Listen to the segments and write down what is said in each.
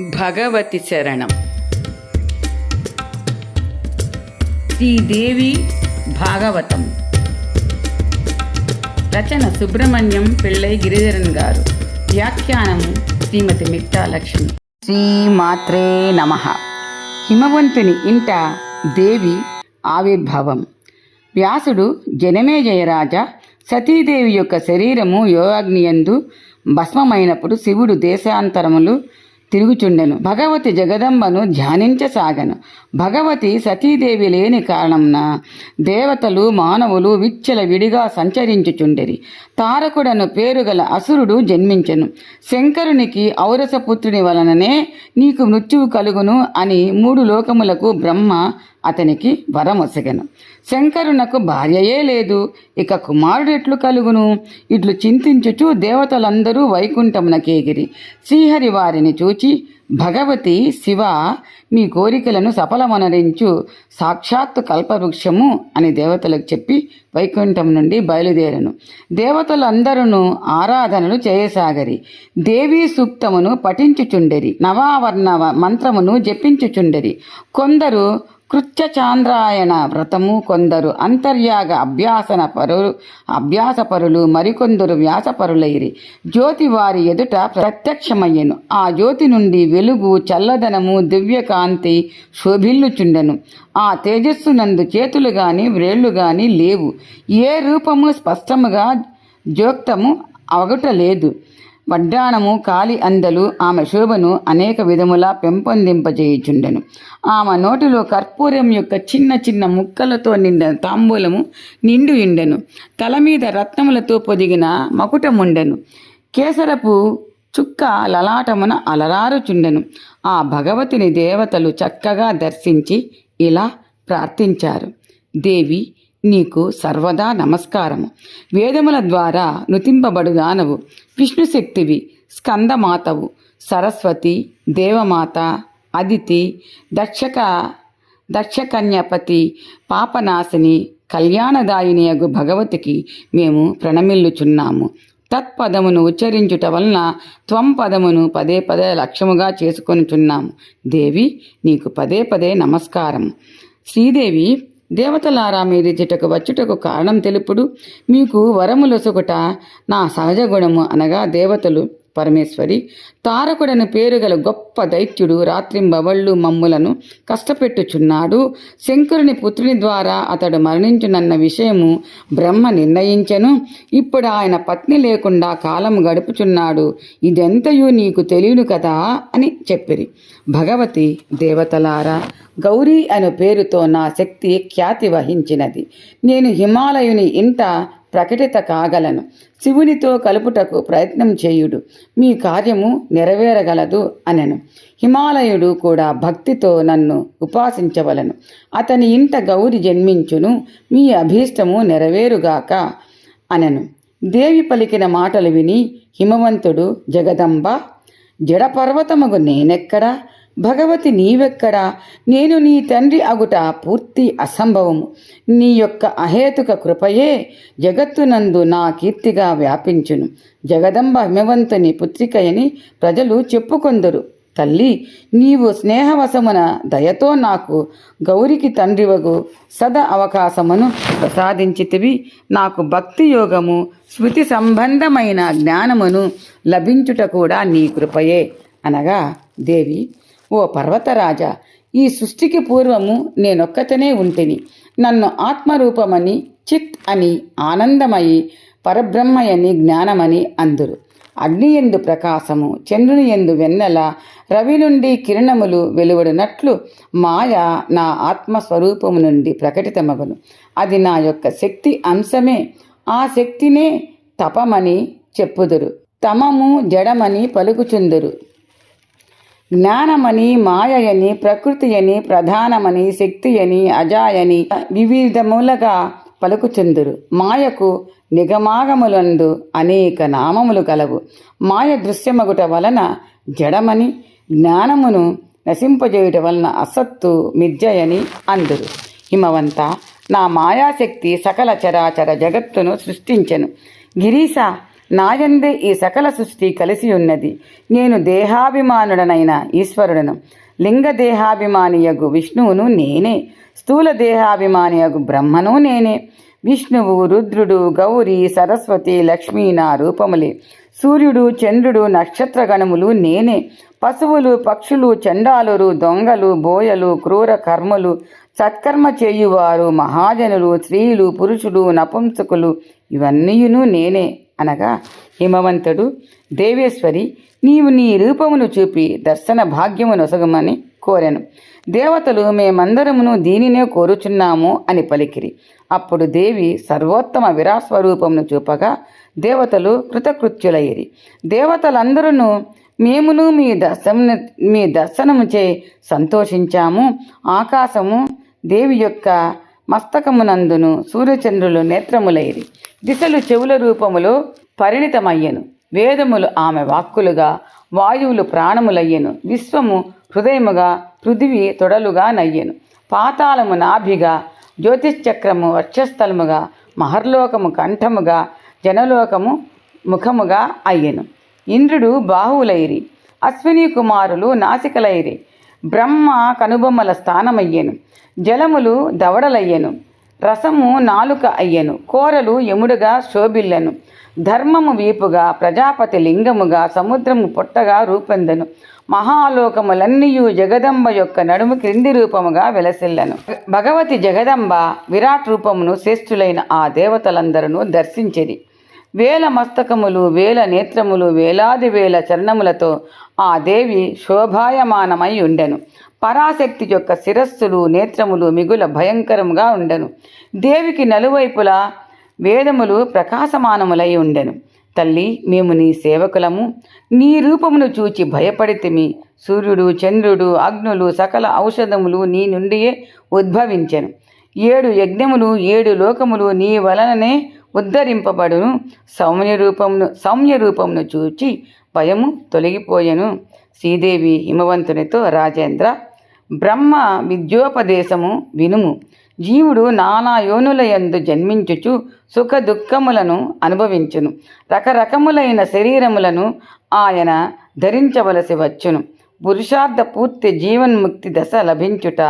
భగవతి శరణం శ్రీదేవి భాగవతం. రచన సుబ్రహ్మణ్యం పిళ్ళై గిరిధరన్ గారు. వ్యాఖ్యానము శ్రీమతి మిట్టా లక్ష్మి. శ్రీమాత్రే నమ. హిమవంతుని ఇంట దేవి ఆవిర్భావం. వ్యాసుడు జనమేజయరాజ సతీదేవి యొక్క శరీరము యోగాగ్నియందు భస్మమైనప్పుడు శివుడు దేశాంతరములు తిరుగుచుండెను. భగవతి జగదంబను ధ్యానించసాగను. భగవతి సతీదేవి లేని కారణంన దేవతలు మానవులు విచ్చల విడిగా సంచరించుచుండెరి. తారకుడను పేరుగల అసురుడు జన్మించెను. శంకరునికి ఔరసపుత్రుని వలననే నీకు మృత్యువు కలుగును అని మూడు లోకములకు బ్రహ్మ అతనికి వరమొసగను శంకరునకు భార్యయే లేదు ఇక కుమారుడెట్లు కలుగును? ఇట్లు చింతించుచు దేవతలందరూ వైకుంఠమునకేగిరి శ్రీహరి వారిని చూచి భగవతి శివ మీ కోరికలను సఫలమనరించు సాక్షాత్తు కల్పవృక్షము అని దేవతలకు చెప్పి వైకుంఠం నుండి బయలుదేరను. దేవతలందరూ ఆరాధనలు చేయసాగరి దేవీ సూక్తమును పఠించుచుండెరి నవావర్ణ మంత్రమును జపించుచుండెరి. కొందరు కృత్యచాంద్రాయణ వ్రతము కొందరు అంతర్యాగ అభ్యాసన పరులు అభ్యాసపరులు మరికొందరు వ్యాసపరులైరి. జ్యోతి వారి ఎదుట ప్రత్యక్షమయ్యెను. ఆ జ్యోతి నుండి వెలుగు చల్లదనము దివ్యకాంతి శోభిల్లుచుండెను. ఆ తేజస్సునందు చేతులు గాని వ్రేళ్ళు గాని లేవు. ఏ రూపము స్పష్టముగా జోక్తము అవగట లేదు వడ్డాణము కాలి అందలు ఆమె శోభను అనేక విధములా పెంపొందింపజేయుచుండెను. ఆమె నోటిలో కర్పూరం యొక్క చిన్న చిన్న ముక్కలతో నిండిన తాంబూలము నిండుయుండెను. తల మీద రత్నములతో పొదిగిన మకుటముండెను. కేసరపు చుక్క లలాటమున అలరారుచుండెను. ఆ భగవతిని దేవతలు చక్కగా దర్శించి ఇలా ప్రార్థించారు. దేవి నీకు సర్వదా నమస్కారము. వేదముల ద్వారా నుతింపబడు దానవు. విష్ణుశక్తివి స్కందమాతవు. సరస్వతి దేవమాత అదితి దక్షక దక్షకన్యపతి పాపనాశిని కళ్యాణదాయినియగు భగవతికి మేము ప్రణమిల్లుచున్నాము. తత్పదమును ఉచ్చరించుట వలన త్వం పదమును పదే పదే లక్ష్యముగా చేసుకొనుచున్నాము. దేవి నీకు పదే పదే నమస్కారం శ్రీదేవి దేవతలారా మీరు వచ్చుటకు కారణం తెలుపుడు. మీకు వరములొసగుట నా సహజ గుణము అనగా దేవతలు. పరమేశ్వరి. తారకుడని పేరు గల గొప్ప దైత్యుడు రాత్రింబవళ్ళు మమ్ములను కష్టపెట్టుచున్నాడు. శంకరుని పుత్రుని ద్వారా అతడు మరణించునన్న విషయము బ్రహ్మ నిర్ణయించెను. ఇప్పుడు ఆయన పత్ని లేకుండా కాలం గడుపుచున్నాడు. ఇదెంతయూ నీకు తెలియను కదా అని చెప్పిరి. భగవతి దేవతలారా గౌరీ అను పేరుతో నా శక్తి ఖ్యాతి వహించినది. నేను హిమాలయుని ఇంట ప్రకటిత కాగలను. శివునితో కలుపుటకు ప్రయత్నం చేయుడు. మీ కార్యము నెరవేరగలదు అనెను. హిమాలయుడు కూడా భక్తితో నన్ను ఉపాసించవలను. అతని ఇంట గౌరి జన్మించును. మీ అభీష్టము నెరవేరుగాక అనెను. దేవి పలికిన మాటలు విని హిమవంతుడు జగదంబ జడపర్వతముగు నేనెక్కడా? భగవతి నీవెక్కడా? నేను నీ తండ్రి అగుట పూర్తి అసంభవము. నీ యొక్క అహేతుక కృపయే జగత్తునందు నా కీర్తిగా వ్యాపించును. జగదంబ హిమవంతుని పుత్రికయని ప్రజలు చెప్పుకొందరు. తల్లి నీవు స్నేహవశమున దయతో నాకు గౌరికి తండ్రివగు సద అవకాశమును ప్రసాదించితివి. నాకు భక్తి యోగము స్మృతి సంబంధమైన జ్ఞానమును లభించుట కూడా నీ కృపయే అనగా దేవి ఓ పర్వతరాజా ఈ సృష్టికి పూర్వము నేనొక్కతనే ఉంటిని. నన్ను ఆత్మరూపమని చిత్ అని ఆనందమయి పరబ్రహ్మయని జ్ఞానమని అందురు. అగ్ని ఎందు ప్రకాశము చంద్రుని ఎందు వెన్నెల రవి నుండి కిరణములు వెలువడినట్లు మాయ నా ఆత్మస్వరూపము నుండి ప్రకటితమగును. అది నా యొక్క శక్తి అంశమే ఆ శక్తినే తపమని చెప్పుదురు. తమము జడమని పలుకుచుందురు. జ్ఞానమని మాయయని ప్రకృతి అని ప్రధానమని శక్తి అని అజాయని వివిధములుగా పలుకుచుందురు. మాయకు నిగమాగములందు అనేక నామములు కలవు. మాయ దృశ్యమగుట వలన జడమని జ్ఞానమును నశింపజేయుట వలన అసత్తు మిథ్యయని అందురు. హిమవంత నా మాయాశక్తి సకల చరాచర జగత్తును సృష్టించెను. గిరీశ నాయందే ఈ సకల సృష్టి కలిసి ఉన్నది. నేను దేహాభిమానుడనైన ఈశ్వరుడను. లింగ దేహాభిమానియగు విష్ణువును నేనే. స్థూల దేహాభిమానియగు బ్రహ్మను నేనే. విష్ణువు రుద్రుడు గౌరి సరస్వతి లక్ష్మి నా రూపములే. సూర్యుడు చంద్రుడు నక్షత్ర గణములు నేనే. పశువులు పక్షులు చండాలురు దొంగలు బోయలు క్రూర కర్మలు సత్కర్మ చేయువారు మహాజనులు స్త్రీలు పురుషులు నపుంసకులు ఇవన్నీయును నేనే. అనగా హిమవంతుడు దేవేశ్వరి నీవు నీ రూపమును చూపి దర్శన భాగ్యము నొసగమని కోరాను. దేవతలు మేమందరమును దీనినే కోరుచున్నాము అని పలికిరి. అప్పుడు దేవి సర్వోత్తమ విరాస్వరూపమును చూపగా దేవతలు కృతకృత్యులయ్యిరి. దేవతలందరూ మేమును మీ దర్శన మీ దర్శనముచే సంతోషించాము. ఆకాశము దేవి యొక్క మస్తకమునందును సూర్యచంద్రులు నేత్రములైరి దిశలు చెవుల రూపములో పరిణితమయ్యను. వేదములు ఆమె వాక్కులుగా వాయువులు ప్రాణములయ్యెను. విశ్వము హృదయముగా పృథివీ తొడలుగా నయ్యను. పాతాళము నాభిగా జ్యోతిశ్చక్రము వర్షస్థలముగా మహర్లోకము కంఠముగా జనలోకము ముఖముగా అయ్యెను. ఇంద్రుడు బాహువులైరి అశ్విని కుమారులు నాసికలైరి బ్రహ్మ కనుబొమ్మల స్థానమయ్యెను. జలములు దవడలయ్యెను. రసము నాలుక అయ్యెను కోరలు యముడుగా శోభిల్లను. ధర్మము వీపుగా ప్రజాపతి లింగముగా సముద్రము పొట్టగా రూపొందెను. మహాలోకములన్నీయు జగదంబ యొక్క నడుము క్రింది రూపముగా వెలసిల్లను. భగవతి జగదంబ విరాట్ రూపమును శ్రేష్ఠులైన ఆ దేవతలందరూ దర్శించిరి వేల మస్తకములు వేల నేత్రములు వేలాది వేల చరణములతో ఆ దేవి శోభాయమానమై ఉండెను. పరాశక్తి యొక్క శిరస్సులు నేత్రములు మిగుల భయంకరముగా ఉండెను. దేవికి నలువైపులా వేదములు ప్రకాశమానములై ఉండెను. తల్లి మేము నీ సేవకులము. నీ రూపమును చూచి భయపడితిమి. సూర్యుడు చంద్రుడు అగ్నులు సకల ఔషధములు నీ నుండియే ఉద్భవించెను. ఏడు యజ్ఞములు ఏడు లోకములు నీ వలననే ఉద్ధరింపబడును. సౌమ్య రూపమును సౌమ్య రూపమును చూచి భయము తొలగిపోయెను. శ్రీదేవి హిమవంతునితో రాజేంద్ర బ్రహ్మ విద్యోపదేశము వినుము. జీవుడు నానా యోనులయందు జన్మించుచు సుఖ దుఃఖములను అనుభవించును. రకరకములైన శరీరములను ఆయన ధరించవలసి వచ్చును. పురుషార్థ పూర్తి జీవన్ముక్తి దశ లభించుట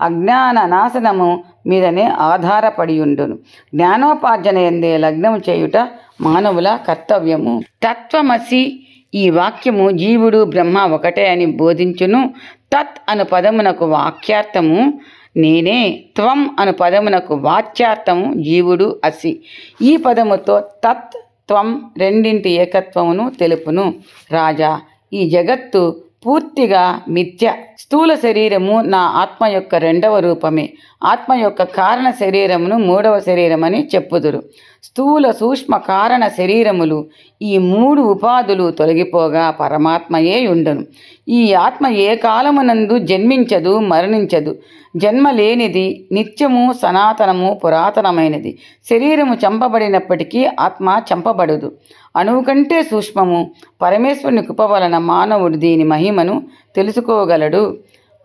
అజ్ఞాన నాశనము మీదనే ఆధారపడి ఉండును. జ్ఞానోపార్జన ఎందే లగ్నము చేయుట మానవుల కర్తవ్యము. తత్వమసి ఈ వాక్యము జీవుడు బ్రహ్మ ఒకటే అని బోధించును. తత్ అను పదమునకు వాక్యార్థము నేనే త్వం అను పదమునకు వాచ్యార్థము జీవుడు అసి. ఈ పదముతో తత్ త్వం రెండింటి ఏకత్వమును తెలుపును. రాజా ఈ జగత్తు పూర్తిగా మిథ్య. స్థూల శరీరము నా ఆత్మ యొక్క రెండవ రూపమే. ఆత్మ యొక్క కారణ శరీరమును మూడవ శరీరమని చెప్పుదురు. స్థూల సూక్ష్మ కారణ శరీరములు ఈ మూడు ఉపాధులు తొలగిపోగా పరమాత్మయే ఉండను. ఈ ఆత్మ ఏ కాలమునందు జన్మించదు మరణించదు. జన్మ లేనిది నిత్యము సనాతనము పురాతనమైనది. శరీరము చంపబడినప్పటికీ ఆత్మ చంపబడదు. అణువు కంటే సూక్ష్మము. పరమేశ్వరుని కృప వలన మానవుడు దీని మహిమను తెలుసుకోగలడు.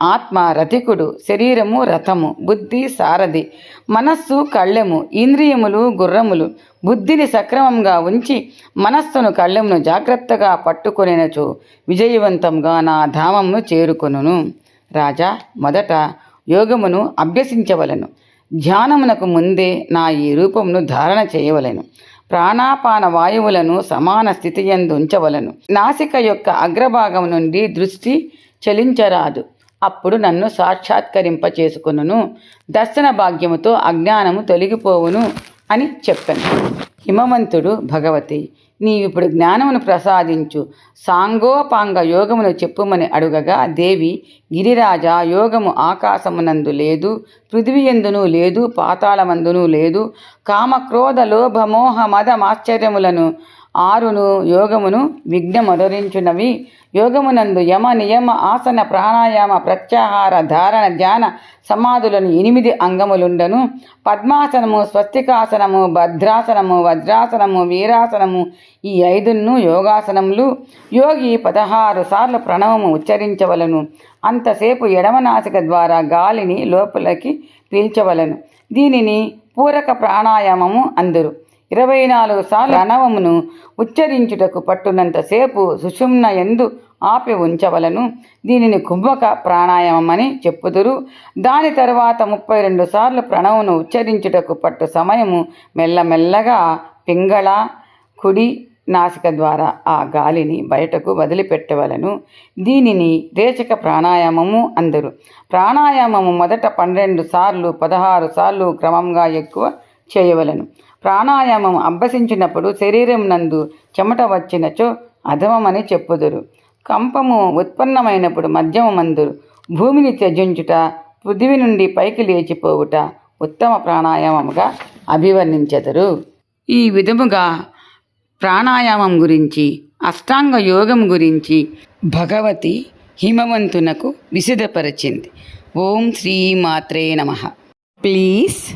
ఆత్మ రథికుడు శరీరము రథము బుద్ధి సారథి మనస్సు కళ్ళెము ఇంద్రియములు గుర్రములు. బుద్ధిని సక్రమంగా ఉంచి మనస్సును కళ్ళెమును జాగ్రత్తగా పట్టుకొనినచో విజయవంతంగా నా ధామమును చేరుకొనును. రాజా మొదట యోగమును అభ్యసించవలను. ధ్యానమునకు ముందే నా ఈ రూపమును ధారణ చేయవలెను. ప్రాణాపాన వాయువులను సమాన స్థితి ఎందుంచవలను నాసిక యొక్క అగ్రభాగం నుండి దృష్టి చలించరాదు. అప్పుడు నన్ను సాక్షాత్కరింప చేసుకును దర్శన భాగ్యముతో అజ్ఞానము తొలగిపోవును అని చెప్పాను. హిమవంతుడు భగవతి నీవిప్పుడు జ్ఞానమును ప్రసాదించు. సాంగోపాంగ యోగమును చెప్పుమని అడుగగా దేవి గిరిరాజ యోగము ఆకాశమునందు లేదు పృథివీ లేదు పాతాళమందును లేదు కామక్రోధ లోభ మోహ ఆశ్చర్యములను ఆరును యోగమును విఘ్నమొదరించునవి యోగమునందు యమ నియమ ఆసన ప్రాణాయామ ప్రత్యాహార ధారణ ధ్యాన సమాధులను ఎనిమిది అంగములుండను. పద్మాసనము స్వస్తికాసనము భద్రాసనము వజ్రాసనము వీరాసనము ఈ ఐదును యోగాసనములు. యోగి పదహారు సార్లు ప్రణవము ఉచ్చరించవలను. అంతసేపు ఎడమనాసిక ద్వారా గాలిని లోపలికి పీల్చవలను. దీనిని పూరక ప్రాణాయామము అందరు. ఇరవై నాలుగు సార్లు ప్రణవమును ఉచ్చరించుటకు పట్టునంతసేపు సుషుమ్న ఎందు ఆపి ఉంచవలను. దీనిని కుంభక ప్రాణాయామమని చెప్పుదురు. దాని తర్వాత ముప్పై రెండు సార్లు ప్రణవమును ఉచ్చరించుటకు పట్టు సమయము మెల్లమెల్లగా పింగళ కుడి నాసిక ద్వారా ఆ గాలిని బయటకు వదిలిపెట్టవలను. దీనిని రేచక ప్రాణాయామము అందరు. ప్రాణాయామము మొదట పన్నెండు సార్లు పదహారు సార్లు క్రమంగా ఎక్కువ చేయవలను. ప్రాణాయామం అభ్యసించినప్పుడు శరీరం నందు చెమట వచ్చినచో అధమమని చెప్పుదురు. కంపము ఉత్పన్నమైనప్పుడు మధ్యమమందురు. భూమిని త్యజించుట పృథివి నుండి పైకి లేచిపోవుట ఉత్తమ ప్రాణాయామముగా అభివర్ణించెదరు. ఈ విధముగా ప్రాణాయామం గురించి అష్టాంగ యోగం గురించి భగవతి హిమవంతునకు విశదపరిచింది. ఓం శ్రీ మాత్రే నమ. ప్లీజ్